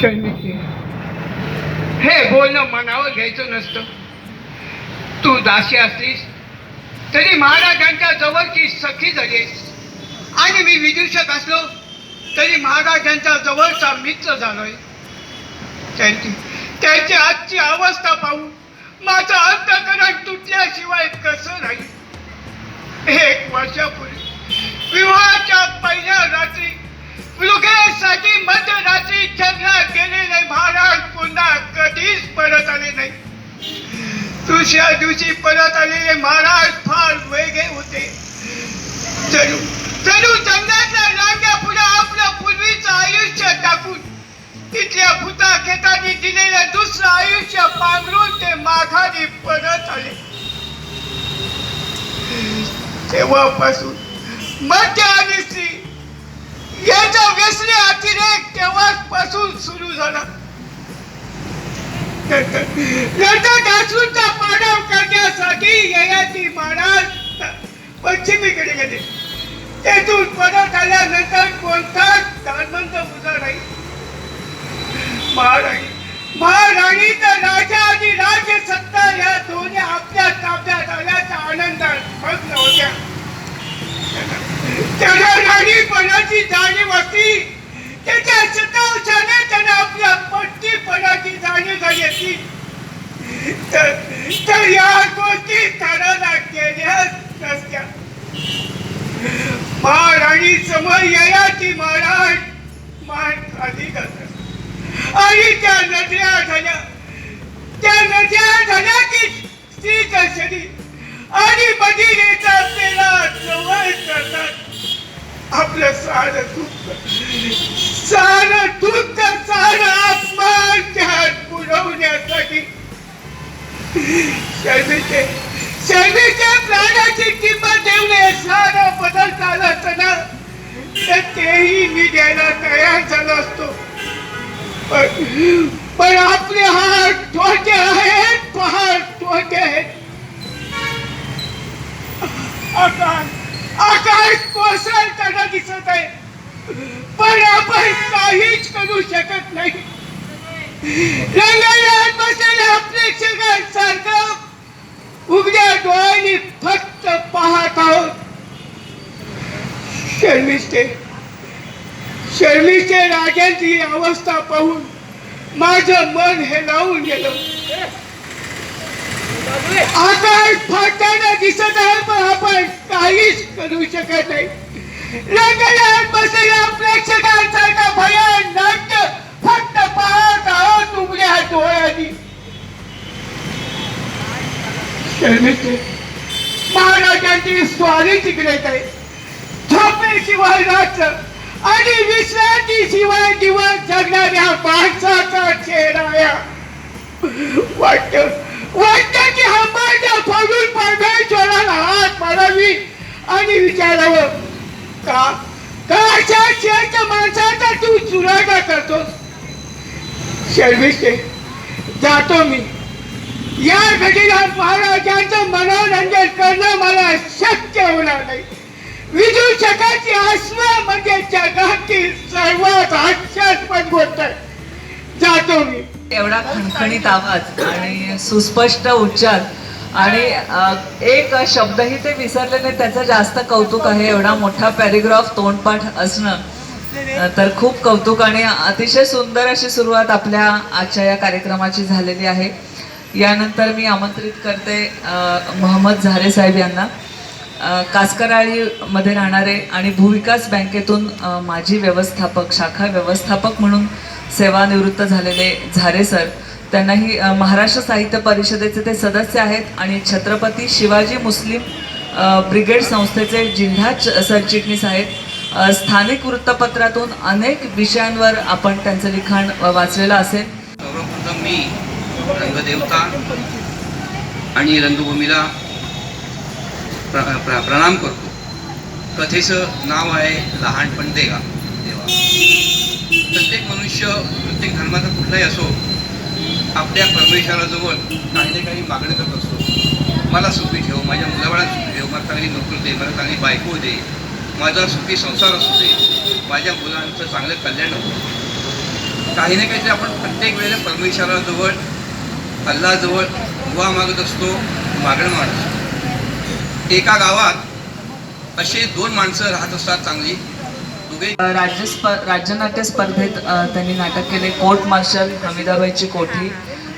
सैनिकी। हे बोलणं मनावर घ्यायचं नसतं. तू दासी असलीस तरी महाराजांच्या जवळची सखी झालीस आणि मी विदूषक असलो तरी महाराजांच्या जवळचा मित्र झालोय. त्यांची त्यांची आजची अवस्था पाहून माझं अंतकरण तुटल्याशिवाय कसं राहील? एक वर्षापूर्वी विवाहाच्या पहिल्या रात्री मृगेसाठी मध्यरात्री जंगलात गेलेले महाराज पुन्हा कधीच परत आले नाही. दुसऱ्या दिवशी परत आलेले महाराज फार वेगळे होते. जणू जणू जंगलातल्या रांग्या पुढे आपलं पूर्वीचं आयुष्य टाकून तिथल्या भूता खेतानी दिलेलं दुसरं आयुष्य पांघरून ते माघारी परत आले. तेव्हापासून मध्य आणि स्त्री याचा व्यसनी अतिरेक तेव्हापासून सुरू झाला. नंतर दासूंचा पाडाव करण्यासाठी ययाती महाराज पश्चिमेकडे गेले. तेथून परत आल्यानंतर कोणताच धार्मंत उजा नाही. महाराणी महाराणी तर राजा आणि राजसत्ता या दोन्ही आपल्या ताब्यात आल्याचा आनंदात मग्न होत्या. त्याला राणीपणाची जाणीव असती त्याच्या शतावशाने त्याला आपल्या पट्टीपणाची जाणीव झाली असती तर तर या गोष्टी ठरवल्या गेल्याच नसत्या. महाराणी समोर ययाती महाराज मान खाली करतात आणि त्या नद्या झाल्या. त्या नद्या झाल्या की स्त्री दर्शनी आणि बदिरीचा पेला जवळ करतात आपलं सारं दुःख सार दुःख सार अपमान पुरवण्यासाठी शर्मीचे शर्मीच्या प्राणाची किंमत ठेवणे सारं बदल झाला असताना तर तेही मी द्यायला तयार झालो असतो. पण आपले हात छोटे आहेत पहाड छोटे आहेत. आता आकाश कोसळताना दिसत आहे. पण आपण काहीच करू शकत नाही. रंगायत बसलेल्या प्रेक्षकांसारखं उघड्या डोळ्यांनी फक्त पाहत आहोत. शर्मिष्ठे शर्मिष्ठे राजांची अवस्था पाहून माझं मन हे लावून गेलं. आकाश फाटताना दिसत आहे पण आपण काहीच करू शकत नाही. रंगयात बसलेल्या प्रेक्षकांसारखा भयान नाट्य फक्त पाहत आहोत उघड्या डोळ्यांनी. महाराजांची स्वारी तिकडे काय झोपेशिवाय रात्र आणि विश्रांती शिवाय दिवस जगणाऱ्या माणसाचा चेहरा वाटत वाटत की हा माझ्या फोडून परमेश्वराला हात मारावी आणि विचारावं का? का अशा शेठ माणसाचा तू चुरागा करतोस? शर्मिष्ठे जातो मी. या घडीला महाराजांचं मनोरंजन करणं मला शक्य होणार नाही. विदूषकाची आसमा म्हणजे जगातील सर्वात हास्यास्पद गोष्ट जातो मी. एवढा खणखणीत आवाज आणि सुस्पष्ट उच्चार आणि एक शब्दही ते विसरले नाही त्याचं जास्त कौतुक आहे. एवढा मोठा पॅरेग्राफ तोंडपाठ असणं तर खूप कौतुक आणि अतिशय सुंदर अशी सुरुवात आपल्या आजच्या या कार्यक्रमाची झालेली आहे. यानंतर मी आमंत्रित करते मोहम्मद झारे साहेब यांना. कासकराळीमध्ये राहणारे आणि भूविकास बँकेतून माझी व्यवस्थापक शाखा व्यवस्थापक म्हणून सेवानिवृत्त झालेले झारे सर. त्यांनाही महाराष्ट्र साहित्य परिषदेचे ते सदस्य आहेत आणि छत्रपती शिवाजी मुस्लिम ब्रिगेड संस्थेचे जिल्हा च- सरचिटणीस आहेत. स्थानिक वृत्तपत्रातून अनेक विषयांवर आपण त्यांचं लिखाण वाचलेलं असेल. सर्वप्रथम मी रंगदेवता आणि रंगभूमीला प्र प्र प्रणाम करतो. कथेचं नाव आहे लहानपण देगा देवा. प्रत्येक मनुष्य प्रत्येक धर्माचा कुठलाही असो आपल्या परमेश्वराजवळ काही ना काही मागणी करत असतो मला सुखी ठेव माझ्या मुलाबाळात सुखी ठेव मला चांगली नोकरी दे मला चांगली बायको दे माझा सुखी संसार असू दे माझ्या मुलांचं चांगलं कल्याण होतं काही ना काहीतरी आपण प्रत्येक वेळेला परमेश्वराजवळ अल्लाजवळ दुवा मागत असतो मागणं मागत असतो. एका गावात असे दोन माणसं राहत असतात चांगली. राज्य स्प राज्यनाट्य स्पर्धेत त्यांनी नाटक केले. कोर्ट मार्शल हमीदाबाईची कोठी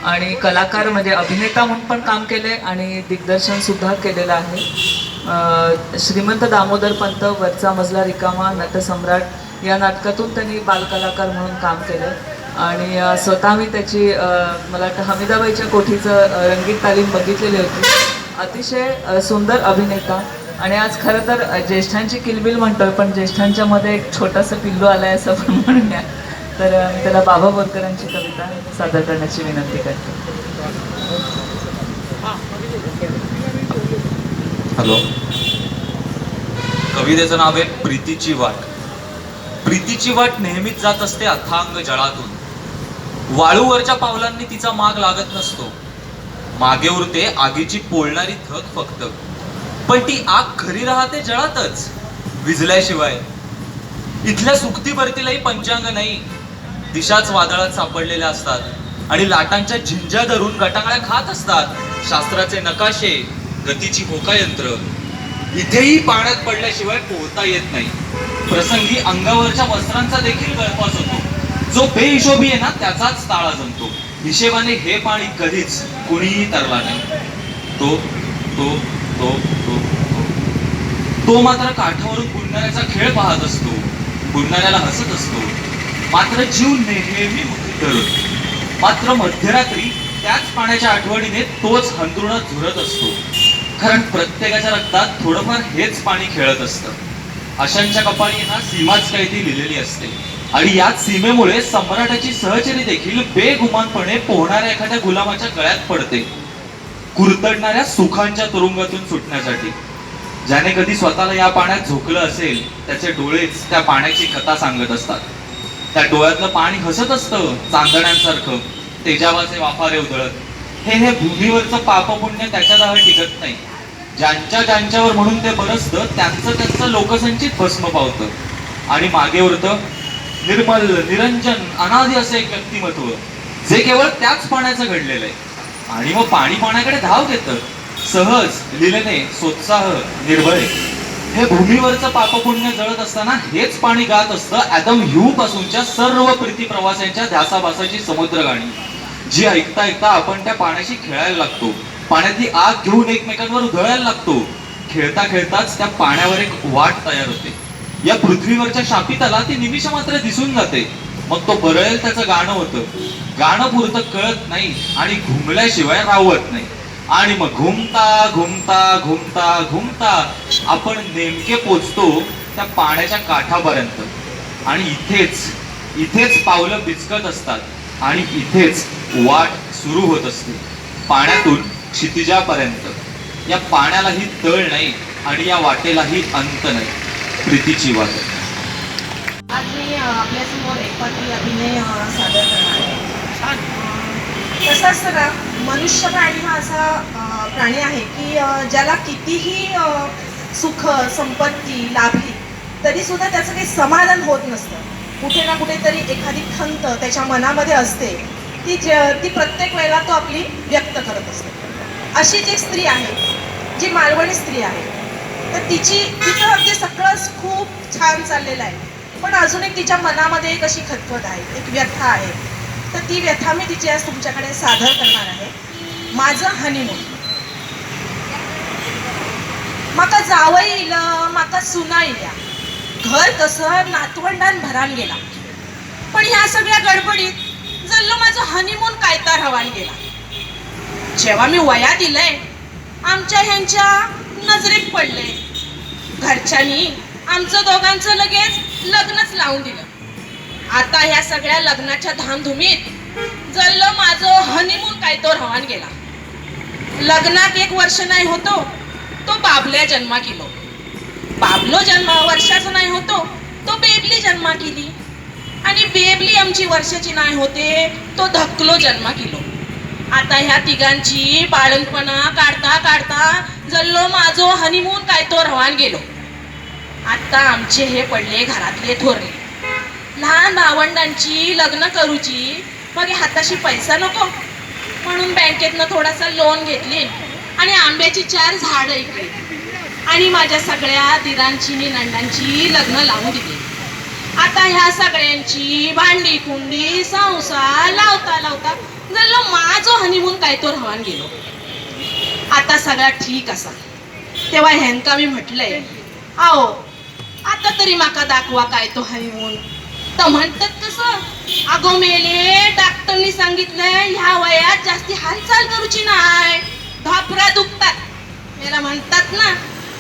आणि कलाकार म्हणजे अभिनेता म्हणून पण काम केले आणि दिग्दर्शन सुद्धा केलेलं आहे. श्रीमंत दामोदर पंत वरचा मजला रिकामा नटसम्राट या नाटकातून त्यांनी बालकलाकार म्हणून काम केलं. आणि स्वतः मी त्याची मला वाटतं हमीदाबाईच्या कोठीचं रंगीत तालीम बघितलेली होती. अतिशय सुंदर अभिनेता. आणि आज खरं तर ज्येष्ठांची किलबिल म्हणतोय पण ज्येष्ठांच्या मध्ये एक छोटासा पिल्लू आलाय असं पण म्हणूया तर मी त्याला बाबा बोरकरांची कविता सादर करण्याची विनंती करते. हॅलो. कवितेचं नाव आहे प्रीतीची वाट. प्रीतीची वाट नेहमीच जात असते अथांग जळातून. वाळूवरच्या पावलांनी तिचा माग लागत नसतो. मागे उरते आगीची पोळणारी थक फक्त. पण ती आग खरी राहते जळातच विजल्याशिवाय. इथल्या सुक्ती भरतीलाही पंचांग नाही. दिशाच वादळात सापडलेल्या असतात आणि लाटांच्या झिंजा धरून गटांगळ्या खात असतात. शास्त्राचे नकाशे गतीची होकायंत्र इथेही पाण्यात पडल्याशिवाय पोहता येत नाही. प्रसंगी अंगावरच्या वस्त्रांचा देखील गळफास होतो. जो बेहिशोबी आहे ना त्याचाच ताळा जमतो. हिशेबाने हे पाणी कधीच कुणीही तरला नाही. तो तो तो तो तो मात्र काठावरून बुडणाऱ्याचा खेळ पाहत असतो. बुडणाऱ्याला हसत असतो. मात्र जीव नेहमी मुठीत धरून मात्र मध्यरात्री त्याच पाण्याच्या आठवणीने तोच हंतरुणात झुरत असतो. कारण प्रत्येकाच्या रक्तात थोडंफार हेच पाणी खेळत असतं. अशांच्या कपाळी ना सीमाच काही ती लिहिलेली असते. आणि याच सीमेमुळे सम्राटाची सहचरी देखील बेगुमानपणे पोहणाऱ्या एखाद्या गुलामाच्या गळ्यात पडते. कुरतडणाऱ्या सुखांच्या तुरुंगातून सुटण्यासाठी. ज्याने कधी स्वतःला या पाण्यात झोकलं असेल त्याचे डोळेच त्या पाण्याची कथा सांगत असतात. त्या डोळ्यातलं पाणी हसत असतं चांदण्यांसारखं तेजावाचे वाफारे उधळत. हे हे भूमीवरचं पापपुण्य त्याच्या दाह टिकत नाही. ज्यांच्या ज्यांच्यावर म्हणून ते बरसतं त्यांचं त्यांचं लोकसंचित भस्म पावतं. आणि मागे उरतं निर्मल निरंजन अनादी असं एक व्यक्तिमत्व. जे केवळ त्याच पाण्याचं घडलेलं आहे. आणि मग पाणी पाण्याकडे धाव घेतं. सहज लिलेने सोत्साह निर्भय. हे भूमीवरचं पापपुण्य जळत असताना हेच पाणी गात असतं ऍदम ह्यू पासूनच्या सर्व प्रीती प्रवाशांच्या ध्यासाभासाची समुद्र गाणी जी ऐकता ऐकता आपण त्या पाण्याशी खेळायला लागतो. पाण्यातली आग घेऊन एकमेकांवर उधळायला लागतो. खेळता खेळताच त्या पाण्यावर एक वाट तयार होते. या पृथ्वीवरच्या शापिताला ती निमिष मात्र दिसून जाते. मग तो बरळेल त्याचं गाणं होतं. गाणं पुरतं कळत नाही आणि घुमल्याशिवाय रावत नाही. आणि मग घुमता घुमता घुमता घुमता आपण नेमके पोचतो त्या पाण्याच्या काठापर्यंत. आणि इथेच इथेच पावलं बिचकत असतात आणि इथेच वाट सुरू होत असते. पाण्यातून क्षितिजापर्यंत. या पाण्यालाही तळ नाही आणि या वाटेलाही अंत नाही. प्रीतीची वाट. आज मी आपल्यासमोर एक पाठी अभिनय सादर करणार आहे. कसं असतं ना मनुष्य प्राणी हा असा प्राणी आहे की ज्याला कितीही सुख संपत्ती लाभली तरी सुद्धा त्याचं काही समाधान होत नसतं. कुठे ना कुठेतरी एखादी खंत त्याच्या मनामध्ये असते. ती ज ती प्रत्येक वेळेला तो आपली व्यक्त करत असतो. अशीच एक स्त्री आहे जी मालवणी स्त्री आहे तर तिची तिचं अगदी सगळंच खूप छान चाललेलं आहे. पण अजून एक तिच्या मनामध्ये एक अशी खतखत आहे एक व्यथा आहे. तर ती व्यथा मी तिची आज तुमच्याकडे सादर करणार आहे. माझं हनीमून माका जावं येईल माका सुना इल्या घर कसं नातवंडान भरान गेला. पण ह्या सगळ्या गडबडीत जल्लो माझं हनीमून कायता हवान गेला. जेव्हा मी वया दिलंय आमच्या ह्यांच्या नजरेत पडले घरच्यांनी आमचं दोघांचं लगेच लग्नच लावून दिलं. आता ह्या सगळ्या लग्नाच्या धामधुमीत जल्ल माझं हनीमून काय तो रवान गेला. लग्नात एक वर्ष नाही होतो तो बाबल्या जन्मा केलो बाबलो जन्म वर्षाचा नाही होतो तो बेबली जन्मा केली आणि बेबली आमची वर्षाची नाही होते तो धकलो जन्मा केलो आता ह्या तिघांची बाळणपणा काढता काढता जल्लो माझो हनीमून काय तो रवान गेलो. आता आमचे हे पडले घरातले थोरले. लहान भावंडांची लग्न करूची मग हाताशी पैसा नको. म्हणून बँकेतनं थोडासा लोन घेतली आणि आंब्याची चार झाडं ऐकली आणि माझ्या सगळ्या दिरांची आणि नंडांची लग्न लावून दिली. आता ह्या सगळ्यांची भांडी कुंडी संसार लावता लावता जल्लो माझो हनीमून काय तो राहून गेलो. आता सगळा ठीक असा. तेव्हा ह्यांका मी म्हटलंय आओ आता तरी माका दाखवा काय तो हनीमून तर म्हणतात कसं? अगो मेले डॉक्टरनी सांगितलंय ह्या वयात जास्ती हालचाल करूची नाही. घाबरा दुखतात. मेला म्हणतात ना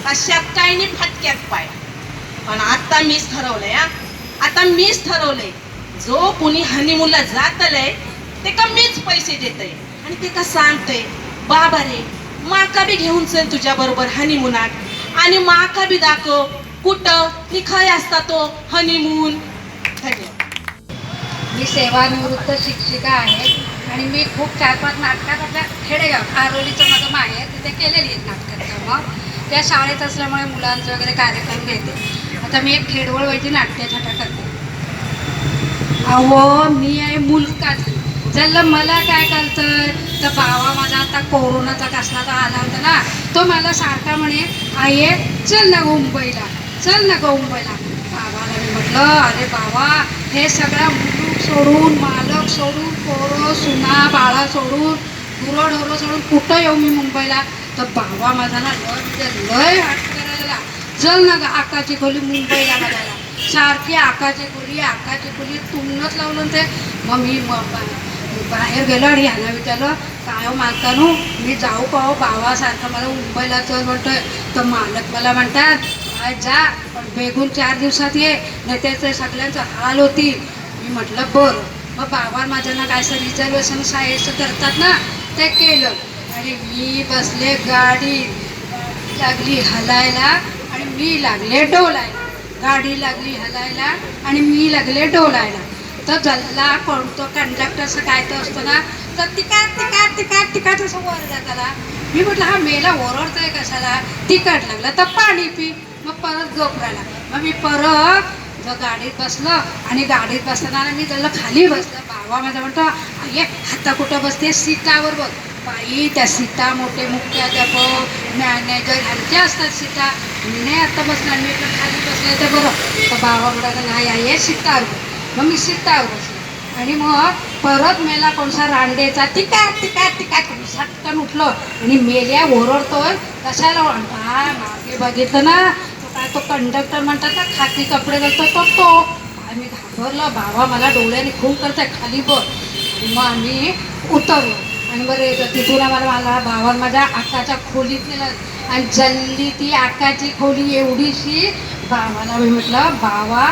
कशात काय नाही फटक्यात पाय. पण आता मीच ठरवलंय आता मीच ठरवलंय. जो कुणी हनीमूनला जातलंय ते का मीच पैसे देतय? आणि ते का सांगतय बाबा रे माका बी घेऊन चल तुझ्या बरोबर हनीमूनात आणि माका बी दाखव कुठं? नि खय असता तो हनीमून धन्यवाद मी सेवानिवृत्त शिक्षिका आहे आणि मी खूप चार पाच नाटकात आपल्या खेडेगाव आरोलीचं माझं माहेर तिथे केलेली आहेत नाटकात मग त्या शाळेत असल्यामुळे मुलांचे वगैरे कार्यक्रम घेते. आता मी एक खेडवळ खेडवळवायची नाट्यछटा करते. अहो मी आहे मुलकाच. जर मला काय कळतं तर बाबा माझा आता कोरोनाचा कसला तर आला होता ना तो मला सारखा म्हणे आई चल ना मुंबईला. चल ना गं मुंबईला. बाबाला म्हटलं अरे बाबा हे सगळं मुलूक सोडून मालक सोडून पोरं सुना बाळा सोडून गुरं ढोरं सोडून कुठं येऊ मी मुंबईला? तर बाबा माझा ना म्हणजे लय लय हाट करायला जल चल ना गं आकाची खोली मुंबईला बघायला. सारखी आकाची खोली आकाची खोली तुमनंच लावलं ते. मग मी बाहेर गेलो आणि ह्याला विचारलं काय हो मालकानू मी जाऊ पाहू बाबासारखं मला मुंबईला चल म्हणतोय. तर मालक मला म्हणतात आज जा. पण बेगून चार दिवसात ये. नाही त्याचे सगळ्यांचं हाल होती मी म्हटलं बरं. मग बाबा माझ्या ना काय असं रिझर्वेशन सायचं करतात ना ते केलं. आणि मी बसले गाडी. लागली हलायला आणि मी लागले डोलायला. गाडी लागली हलायला आणि मी लागले डोलायला. तर जल्ला कोणतो कंडक्टरचं काय तर असतं ना तर तिकाट तिकाट तिकाट तिकाट असं वर जाताला मी म्हटलं हा मेला ओरडतोय कशाला? तिकट लागला तर पाणी पी. मग परत झोपरायला मग मी परत गाडीत बसलं आणि गाडीत बसताना मी त्याला खाली बसलं. बाबा माझा म्हणतो अरे आता कुठं बसते सीटावर बघ. बाई त्या सीटा मोठे मुख्याध्यापक मॅनेजर यांच्या असतात सीटा. मी नाही आता बसणार. मी इकडं खाली बसले तर बरं. तर बाबा म्हणाला नाही आहे सीटावर मग मी सीटावर बसले. आणि मग परत मेला कोणसा रांडेचा तिका तिका तिका सटकन उठलो. आणि मेल्या ओरडतोय कशाला ओरडतो? हा मागे बघितलं ना काय तो कंडक्टर म्हणतात ना खाकी कपडे घालतो तो तो. आम्ही घाबरलो बाबा मला डोळ्याने खूप करताय खाली बघ. मग आम्ही उतरलो. आणि बरं तिथून आम्हाला मला भावा माझ्या आकाच्या खोलीत नेलं. आणि जल्ली ती आकाची खोली एवढीशी बाबाला मी म्हटलं बाबा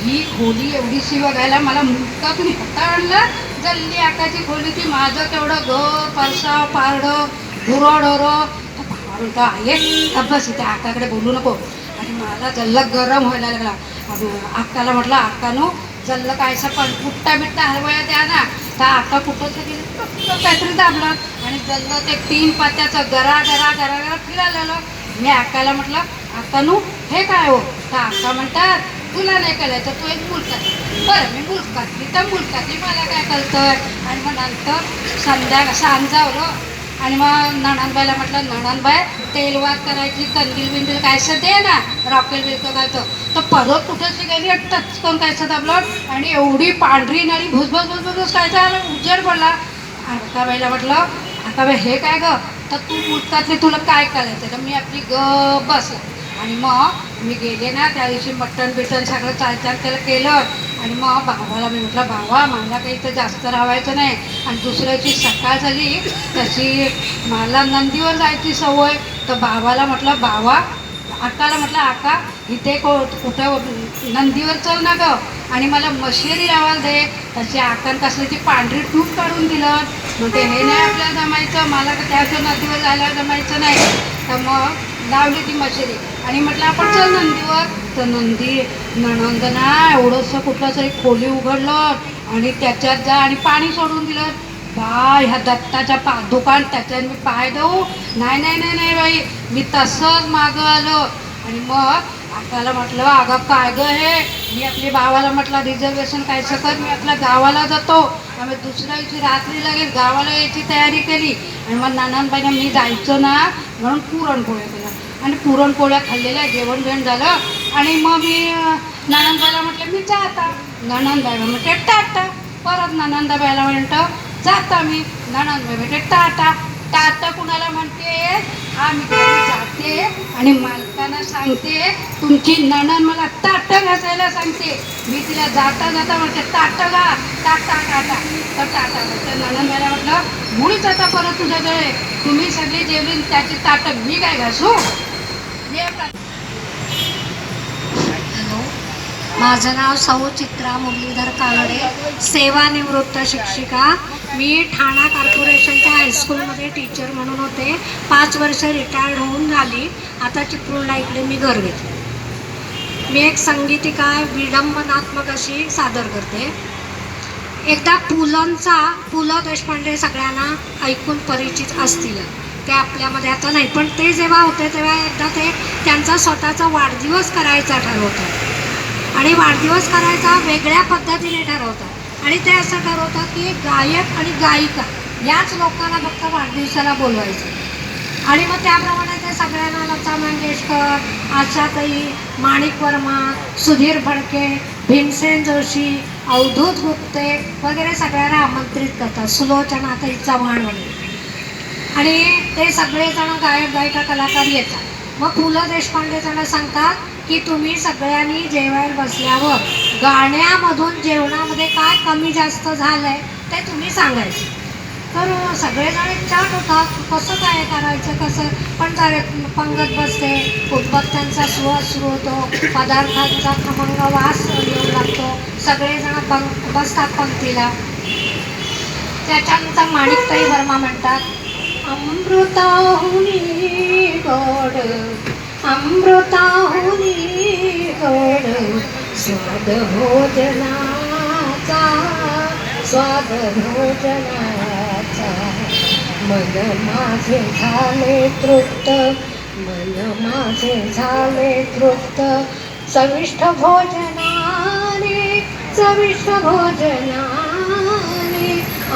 ही खोली एवढीशी बघायला मला मुक्कातून हाता आणलं. जल्ली आकाची खोली ती माझं केवढं घर परसा पारडं गुरं डोरं बाबा म्हणतो आहे बस इथे आकाकडे बोलू नको. आणि मला जल्ल गरम व्हायला लागला. अगं, अक्काला म्हटलं अक्कानो जल्ल कायसा पण कुट्टा बिट्टा हलवाया द्या ना? तर अक्का कुठंच गेली काहीतरी दाबलं. आणि जल्ल ते तीन पात्याचं गरा गरा गरा गरा फिरायला आलं मी अक्काला म्हटलं अक्कानू हे काय हो? तर अक्का म्हणतात तुला नाही कळायचं तू एक मुलकातली बरं मी मुलकातली तर मुलकातली मला काय कळतं? आणि मग नंतर संध्या सांजावलं आणि मग नणानबाईला म्हटलं नणानबाई तेलवात करायची कंदील बिंदील कायसं दे ना. रॉकेल बिलकं घालतं. तर परत कुठेच गेली टचकन कायसं दाबलं आणि एवढी पांढरी नळी भुसभस भुसभुस कायचा उजेड पडला. आकाबाईला म्हटलं आकाबाई हे काय गं? तर तू मुलकातली तुला काय करायचं तर मी आपली ग बसला. आणि मग मी गेले ना त्या दिवशी मटण बिटण सगळं चाल चाल त्याला केलं. आणि मग भावाला मी म्हटलं भावा मला काही तर जास्त राहायचं नाही. आणि दुसऱ्याची सकाळ झाली तशी मला नंदीवर जायची सवय. तर भावाला म्हटलं भावा आकाला म्हटलं आका इथे को कुठं नंदीवर चल ना गं आणि मला मशेरी लावायला दे. तशी आकांत कसली पांढरी टूप काढून दिलं. म्हणते हे नाही आपल्याला जमायचं. मला तर त्याच्या नदीवर जायला जमायचं नाही. तर मग लावली ती मशेरी. आणि म्हटलं आपण चल नंदीवर. तर नंदी नणंदना एवढंसं कुठलं तरी खोली उघडलं. आणि त्याच्यात जा आणि पाणी सोडून दिलं. बा ह्या दत्ताच्या पा दुकान त्याच्यात मी पाय देऊ नाही नाही नाही नाही बाई. मी तसंच मागं आलो. आणि मग आकाला म्हटलं अगं काय गं हे? मी आपल्या भावाला म्हटलं रिझर्वेशन काय सकत मी आपल्या गावाला जातो. आम्ही दुसऱ्या दिवशी रात्री लगेच गावाला यायची तयारी केली. आणि मग नानांबाईने मी जायचं ना? म्हणून पुरणपोळ्या केल्या. आणि पुरणपोळ्या खाल्लेल्या जेवण जेवण झालं. आणि मग मी नानांबाईला म्हटलं मी जाता. नानांबाईला म्हटलं टाटा. परत नानांदाबाईला म्हणतं जाता मी. नानांबाई म्हटलं टाटा. आता कुणाला म्हणते? आम्ही जाते आणि मालकाला सांगते. तुमची नणन मला ताटं घासायला सांगते. मी तिला जाता जाता म्हणते ताटं गा टाटा टाटा तर टाटा तर मला म्हटलं मुळीच आता परत तुझ्याकडे. तुम्ही सगळी जेवली त्याची ताटं मी काय घासू? ये हॅलो. माझं नाव सौ चित्रा मुरलीधर कानडे सेवानिवृत्त शिक्षिका. मी ठाणा कॉर्पोरेशनच्या हायस्कूलमध्ये टीचर म्हणून होते. पाच वर्ष रिटायर्ड होऊन झाली. आता चिपळूणला इकडे मी घर घेतले मी एक संगीतिका विडंबनात्मक अशी सादर करते. एकदा पुलंचा पु ल देशपांडे सगळ्यांना ऐकून परिचित असतील. ते आपल्यामध्ये आता नाही पण ते जेव्हा होते तेव्हा एकदा ते त्यांचा स्वतःचा वाढदिवस करायचा ठरवतात. आणि वाढदिवस करायचा वेगळ्या पद्धतीने ठरवतात. आणि ते असं ठरवतात की गायक आणि गायिका याच लोकांना फक्त वाढदिवसाला बोलवायचं. आणि मग त्याप्रमाणे ते सगळ्यांना लता मंगेशकर आशाताई माणिक वर्मा सुधीर फडके भीमसेन जोशी अवधूत गुप्ते वगैरे सगळ्यांना आमंत्रित करतात. सुलोचनाताई चव्हाण वगैरे आणि ते सगळेजण गायक गायिका कलाकार येतात. मग पु ल देशपांडे त्यांना सांगतात की तुम्ही सगळ्यांनी जेवायला बसल्यावर गाण्यामधून जेवणामध्ये काय कमी जास्त झालं आहे ते तुम्ही सांगायचं. तर सगळेजण चाट होतात. कसं काय करायचं कसं? पण जर पंगत बसते उदबत्त्यांचा सुवास सुरू होतो पदार्थांचा खमंग वास येऊ लागतो. सगळेजण पंग बसतात पंक्तीला. त्याच्यानंतर माणिकताई वर्मा म्हणतात अमृता गोड अमृताहुनी गोड स्वाद भोजनाचा स्वाद भोजनाचा. मन माझे झाले तृप्त मन माझे झाले तृप्त. चविष्ट भोजनाने चविष्ट भोजनाने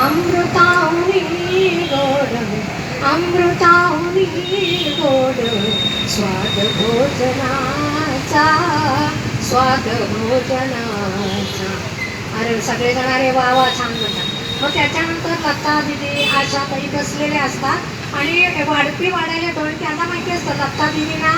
अमृताहुनी गोड अमृता गोड स्वाद भोजनाचा स्वाद भोजनाचा. अरे सगळेजण अरे वा वा छान म्हणतात. मग त्याच्यानंतर लता दिदी आशा काही बसलेले असतात. आणि वाढपी वाढायला दोन त्यांना माहिती असतं लता दिदींना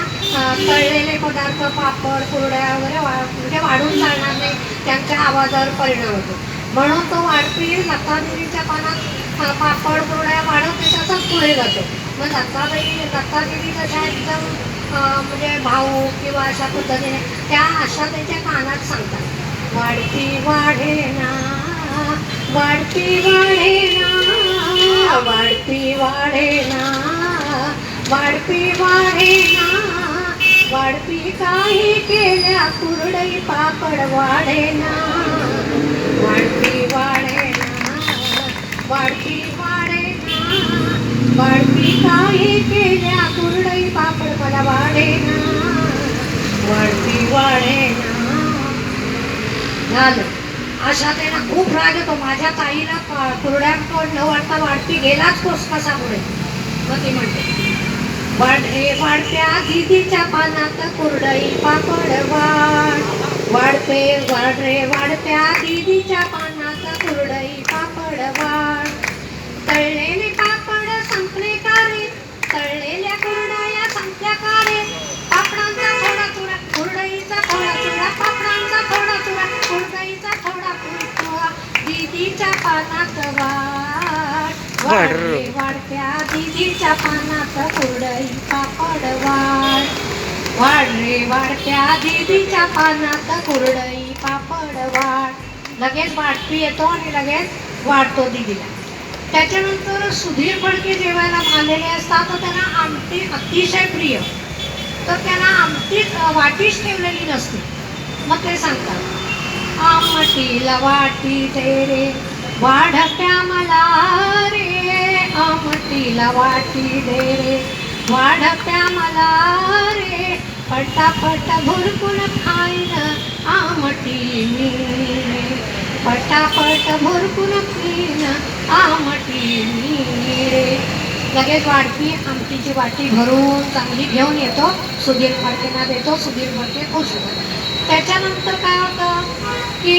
तळलेले पदार्थ पापड कुरड्या वगैरे वा म्हणजे वाढून जाणार नाही त्यांच्या आवाजावर परिणाम होतो. म्हणून तो वाढपी लता दिदीच्या पानात पापड कुरड्या वाढत नाही पुढे जातो. मग लताबाई लता कशा एकदम म्हणजे भाऊ किंवा अशा पद्धतीने त्या अशा त्याच्या कानात सांगतात. वाढती वाढेना वाढती वाढेना वाढती वाढेना वाढती वाढेना वाढती काही केल्या कुरडई पापड वाढेना वाढती वाढेना वाढती वाढती काय केल्या कुरडई पापड मला वाढेना. वाढती वाढेना. झालं. अशा त्यांना खूप राग येतो. माझ्या ताईला पा- कुरड्या पण न वाटता वाढती गेलाच कोस कसामुळे मग ती म्हणते वाढ रे वाढत्या दिदीच्या पानात कुरडई पापड वाढ. वाढते वाढ रे वाढत्या दिदीच्या पानात कुरडई पापड वाढ. दीदीच्या पानात वाढत्या दीदीच्या पानात कुरडई पापड वाढ. वाढ रे वाढत्या दीदीच्या पानात कुरडई पापड वाढ. लगेच वाढपी येतो आणि लगेच वाढतो दीदीला. त्याच्यानंतर सुधीर फडके जेवायला आलेले असतात तर त्यांना आमटी अतिशय प्रिय. तर त्यांना आमटीच वाटीच ठेवलेली नसते. मग ते सांगतात. आमटीला वाटी दे रे. वाढत्या मला रे. आमटीला वाटी दे रे. वाढत्या मला रे. पटापट भुरकून खाईन आमटी मी. पटापट भरपूर खाईन आमटी मी रे. लगेच वाढती आमटीची वाटी भरून चांगली घेऊन येतो. सुधीर फडकेंना देतो. सुधीर फडके खुश होतो त्याच्यानंतर काय होतं की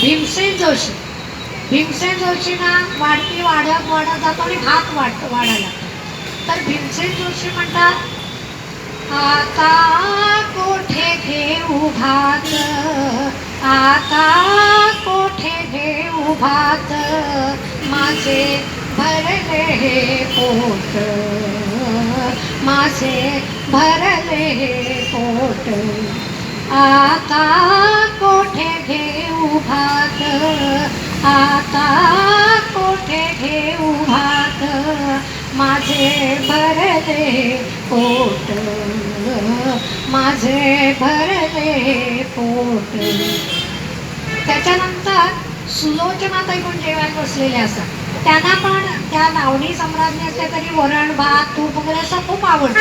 भीमसेन जोशी. भीमसेन जोशींना वाढती वाढत वाढत जातो आणि भात वाढ वाढायला तर भीमसेन जोशी म्हणतात आता कोठे घेऊ भात? आता कोठे घेऊ भात? माझे भरले हे पोट. माझे भरले हे पोट. आता कोठे घेऊ भात? आता कोठे घेऊ भात? माझे भरले पोट माझे भरले पोट. त्याच्यानंतर सुलोचनाताई पण जेवायला बसलेल्या असतात. त्यांना पण त्या लावणी सम्राज्ञी असल्या तरी वरण भात तूप वगैरे असं खूप आवडतं.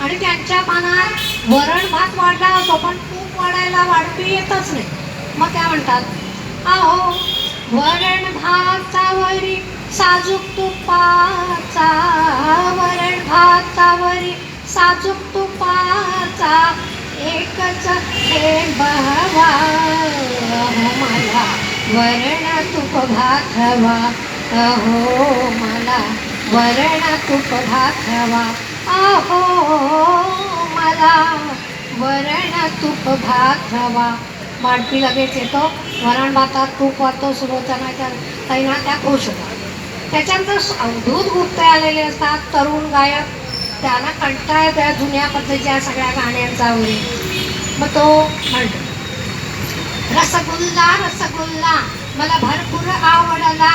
आणि त्यांच्या मनात वरण भात वाढला होतो पण तूप वाढायला वाढपी येतच नाही. मग काय म्हणतात? अहो वरण भातावरी साजूक तुपाचा. वरण भातावरी साजूक तुपाचा. एकच हे हवा अहो मला वरण तुप भात हवा अहो मला वरण तुप भात हवा अहो मला वरण तूप भात हवा माडपी लगेच येतो. वरण भातात तूप वाटतो सुलोचनाच्या तैना त्या खुश होतात त्याच्यानंतर अवधूत गुप्त आलेले असतात तरुण गायक. त्यांना कंटाळ येतो या जुन्या पद्धतीच्या सगळ्या गाण्यांचा वगैरे. मग तो म्हणतो रसगुल्ला रसगुल्ला मला भरपूर आवडला.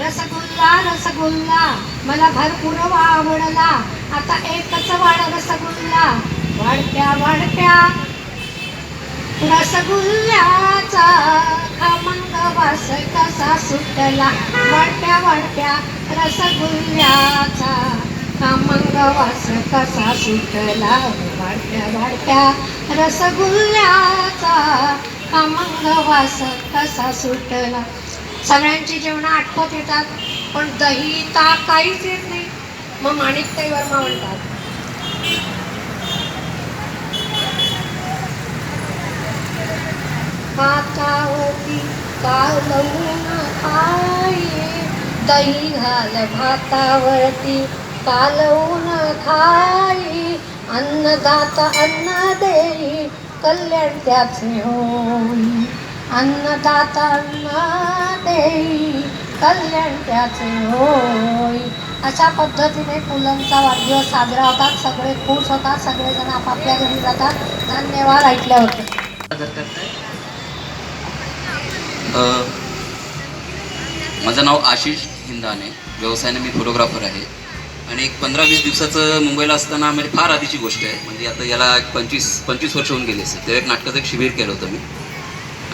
रसगुल्ला रसगुल्ला मला भरपूर आवडला. आता एकच वाढ रसगुल्ला. वाढत्या वाढत्या. रसगुल्ल्याचा खमंग वास कसा सुटला वाढत्या वाढत्या. रसगुल्ल्याचा खमंग वास कसा सुटला वाढत्या वाढत्या. रसगुल्ल्याचा खमंग वास कसा सुटला सगळ्यांची जेवणं आठवत येतात पण दही ताक काहीच येत नाही. मग माणिकताई वर्मा म्हणतात भातावरती कालवून खाये दही घाल भातावरती कालवून खाई अन्नदाता अन्न देई कल्याण त्याचे होई अन्नदाता अन्न देई कल्याण त्याचे होई. अशा पद्धतीने पुलंचा वाढदिवस साजरा होतात. सगळे खुश होतात. सगळेजण आपापल्या घरी जातात. धन्यवाद. ऐकल्या होते माझं नाव आशिष हिंदाने. व्यवसायाने मी फोटोग्राफर आहे. आणि एक पंधरा वीस दिवसाचं मुंबईला असताना म्हणजे फार आधीची गोष्ट आहे. म्हणजे आता याला एक पंचवीस पंचवीस वर्ष होऊन गेली असेल. तेव्हा एक नाटकाचं एक शिबिर केलं होतं मी.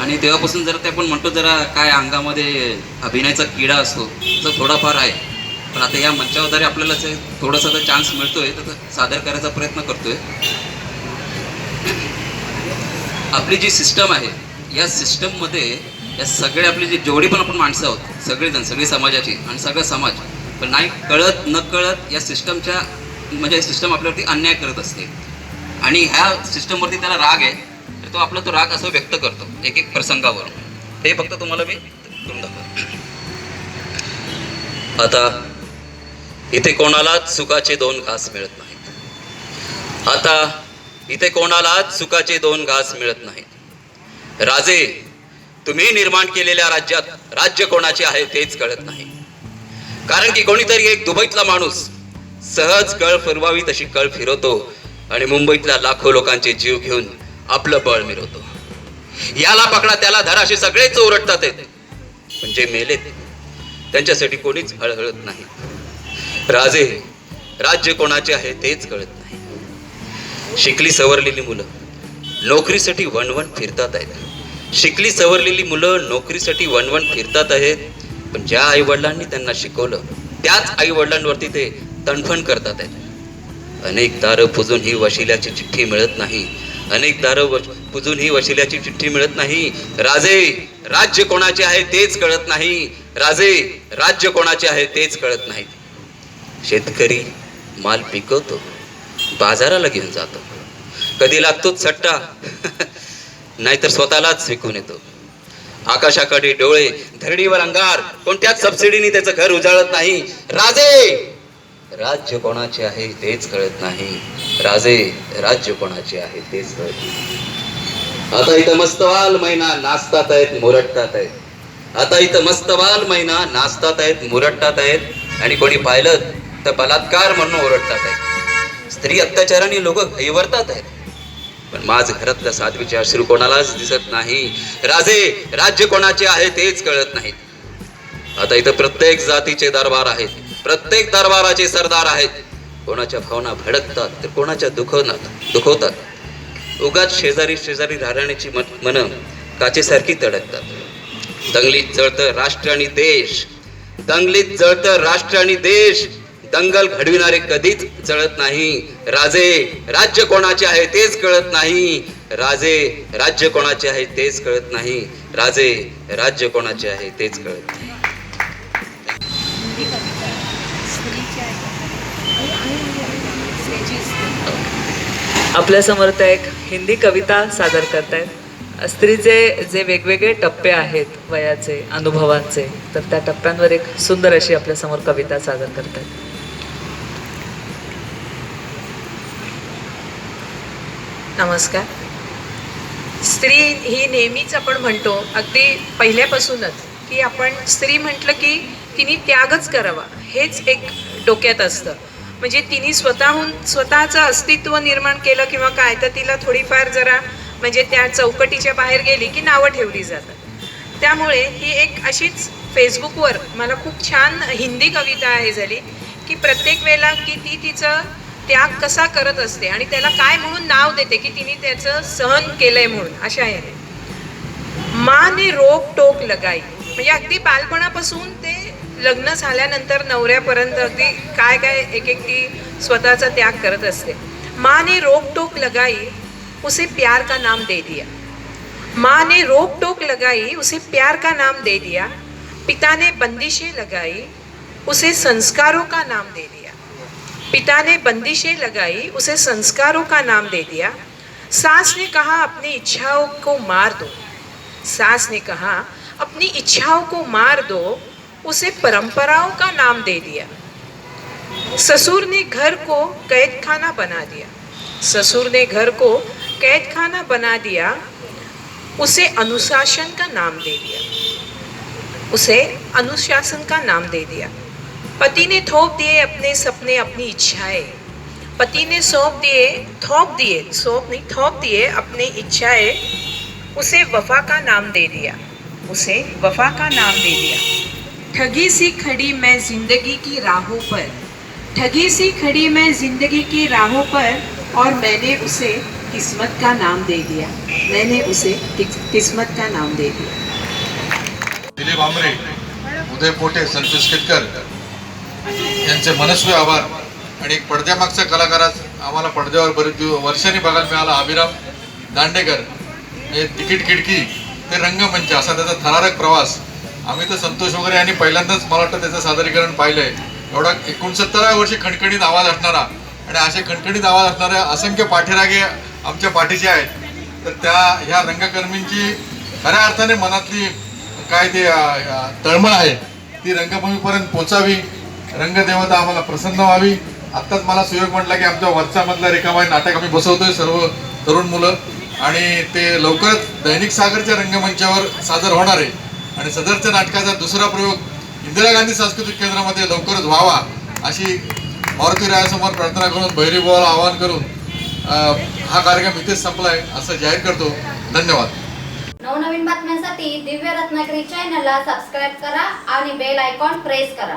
आणि तेव्हापासून जरा ते आपण म्हणतो जरा काय अंगामध्ये अभिनयाचा किडा असतो तर थोडाफार आहे. पण आता या मंचावरद्वारे आपल्याला जे थोडासा तर चान्स मिळतोय तर सादर करायचा प्रयत्न करतोय. आपली जी सिस्टम आहे या सिस्टममध्ये या सगळे आपली जी जेवढी पण आपण माणसं आहोत सगळेजण सगळी समाजाची आणि सगळं समाज पण नाही कळत न कळत या सिस्टमच्या म्हणजे सिस्टम आपल्यावरती अन्याय करत असते. आणि ह्या सिस्टमवरती त्याला राग आहे तर तो आपला तो राग असं व्यक्त करतो एक एक प्रसंगावरून. हे फक्त तुम्हाला मी करून दाखवतो. आता इथे कोणालाच सुखाचे दोन घास मिळत नाहीत. आता इथे कोणालाच सुखाचे दोन घास मिळत नाहीत. राजे तुम्ही निर्माण केलेल्या राज्यात राज्य कोणाचे आहे तेच कळत नाही. कारण की कोणीतरी एक दुबईतला माणूस सहज कळ फिरवावी तशी कळ फिरवतो आणि मुंबईतल्या लाखो लोकांचे जीव घेऊन आपलं बळ मिरवतो. याला पकडा त्याला धरा असे सगळेच ओरडतात पण जे मेलेत त्यांच्यासाठी कोणीच हळहळत नाही. राजे राज्य कोणाचे आहे तेच कळत नाही. शिकली सवरलेली मुलं नोकरीसाठी वणवण फिरतात आहेत. शिकली सवरलेली मुलं नोकरीसाठी वणवण फिरतात आहेत. पण ज्या आई वडिलांनी त्यांना शिकवलं त्याच आई वडिलांवरती ते तणफण करतात आहेत. अनेक दारं पुजून ही वशिल्याची चिठ्ठी मिळत नाही. अनेक दारं पुजून ही वशिल्याची चिठ्ठी मिळत नाही. राजे राज्य कोणाचे आहे तेच कळत नाही. राजे राज्य कोणाचे आहे तेच कळत नाही. शेतकरी माल पिकवतो बाजाराला घेऊन जातो. कधी लागतोच सट्टा? नाहीतर स्वतःलाच विकून येतो. आकाशाकडे डोळे धरणीवर अंगार कोणत्याच सबसिडीने त्याचं घर उजाळत नाही. राजे! राज्य कोणाचे आहे तेच कळत नाही. राजे राज्य कोणाचे आहे तेच कळत नाही. आता इथं मस्तवाल महिना नाचतात आहेत मुरटतात आहेत. आता इथं मस्तवाल महिना नाचतात आहेत मुरटतात आहेत. आणि कोणी पाहिलं तर बलात्कार म्हणून ओरडतात आहेत. स्त्री अत्याचाराने लोक घैवरतात आहेत. पण माझ घरातला साध्वीचे अश्रू कोणालाच दिसत नाही. राजे राज्य कोणाचे आहे तेच कळत नाहीत आता इथं प्रत्येक जातीचे दरबार आहेत प्रत्येक दरबाराचे सरदार आहेत. कोणाच्या भावना भडकतात तर कोणाच्या दुखवतात दुखवतात. उगाच शेजारी शेजारी राहण्याची मन काचेसारखी तडकतात. दंगलीत जळतं राष्ट्र आणि देश. दंगलीत जळतं राष्ट्र आणि देश. दंगल घडविणारे कधीच जळत नाही. राजे राज्य कोणाचे आहे तेच कळत नाही. राजे राज्य कोणाचे आहे तेच कळत नाही. राजे राज्य कोणाचे आहे तेच कळत नाही. आपल्यासमोर त्या एक हिंदी कविता सादर करतायत. स्त्रीचे जे वेगवेगळे टप्पे आहेत वयाचे अनुभवांचे तर त्या टप्प्यांवर एक सुंदर अशी आपल्यासमोर कविता सादर करतायत. नमस्कार. स्त्री ही नेहमीच आपण म्हणतो अगदी पहिल्यापासूनच की आपण स्त्री म्हटलं की तिने त्यागच करावा. हेच एक डोक्यात असतं. म्हणजे तिने स्वतःहून स्वतःचं अस्तित्व निर्माण केलं किंवा काय तर तिला थोडीफार जरा म्हणजे त्या चौकटीच्या बाहेर गेली की नावं ठेवली जातात. त्यामुळे ही एक अशीच फेसबुकवर मला खूप छान हिंदी कविता आहे झाली की प्रत्येक वेळेला की ती तिचं त्याग कसा करत असते आणि त्याला काय म्हणून नाव देते की तिने त्याचं सहन केलंय म्हणून? अशा आहे माने रोक टोक लगाई. म्हणजे अगदी बालपणापासून ते लग्न झाल्यानंतर नवऱ्यापर्यंत अगदी काय काय एक एक ती स्वतःचा त्याग करत असते. माँ ने रोक टोक लगाई उसे प्यार का नाम दे दिया. माँ ने रोक टोक लगाई उसे प्यार का नाम दे दिया. पिता ने बंदिशें लगाई उसे संस्कारों का नाम दे दिया. पिता ने बंदिशें लगाई, उसे संस्कारों का नाम दे दिया। सास ने कहा, अपनी इच्छाओं को मार दो। सास ने कहा, अपनी इच्छाओं को मार दो, उसे परंपराओं का नाम दे दिया। ससुर ने घर को कैद खाना बना दिया। ससुर ने घर को कैद खाना बना दिया, उसे अनुशासन का नाम दे दिया। उसे अनुशासन का नाम दे दिया। पति ने थोप दिए अपने सपने, अपनी इच्छाएँ। पति ने सौंप दिए, थोप दिए, सौंप नहीं, थोप दिए अपनी इच्छाएँ, उसे वफा का नाम दे दिया। उसे वफा का नाम दे दिया। ठगी सी खड़ी मैं ज़िंदगी की राहों पर। ठगी सी खड़ी मैं ज़िंदगी की राहों पर और मैंने उसे किस्मत का नाम दे दिया। मैंने उसे किस्मत का नाम दे दिया। दिलीप आमरे उदय पोटे संतोष केतकर यांचे मनस्वी आभार. आणि एक पडद्यामागच्या कलाकाराच आम्हाला पडद्यावर बरेच दिवस वर्षांनी बघायला मिळाला अभिराम दांडेकर. हे तिकीट खिडकी ते रंगमंच असा त्याचा थरारक प्रवास. आम्ही तर संतोष वगैरे यांनी पहिल्यांदाच मला वाटतं त्याचं सादरीकरण पाहिलं आहे एवढा एकोणसत्तराव्या वर्षी खणखणीत आवाज असणारा आणि असे खणखणीत आवाज असणाऱ्या असंख्य पाठीरागे आमच्या पाठीचे आहेत. तर त्या ह्या रंगकर्मींची खऱ्या अर्थाने मनातली काय ते तळमळ आहे ती रंगभूमीपर्यंत पोचावी. रंगदेवता आम्हाला प्रसन्न व्हावी. आत्ताच मला सुयोग म्हटला की आमच्या वरच्या रिकामा नाटक आम्ही बसवतोय सर्व तरुण मुलं. आणि ते लवकरच दैनिक सागरच्या रंगमंचावर सादर होणार आहे. आणि सदरच्या नाटकाचा दुसरा प्रयोग इंदिरा गांधी सांस्कृतिक केंद्रामध्ये लवकरच व्हावा अशी मारुती रायासमोर प्रार्थना करून भैरीभावाला आवाहन करून हा कार्यक्रम इथेच संपलाय असं जाहीर करतो. धन्यवाद. नवनवीन बातम्यांसाठी दिव्य रत्नागिरी चॅनलला सबस्क्राईब करा आणि बेल आयकॉन प्रेस करा.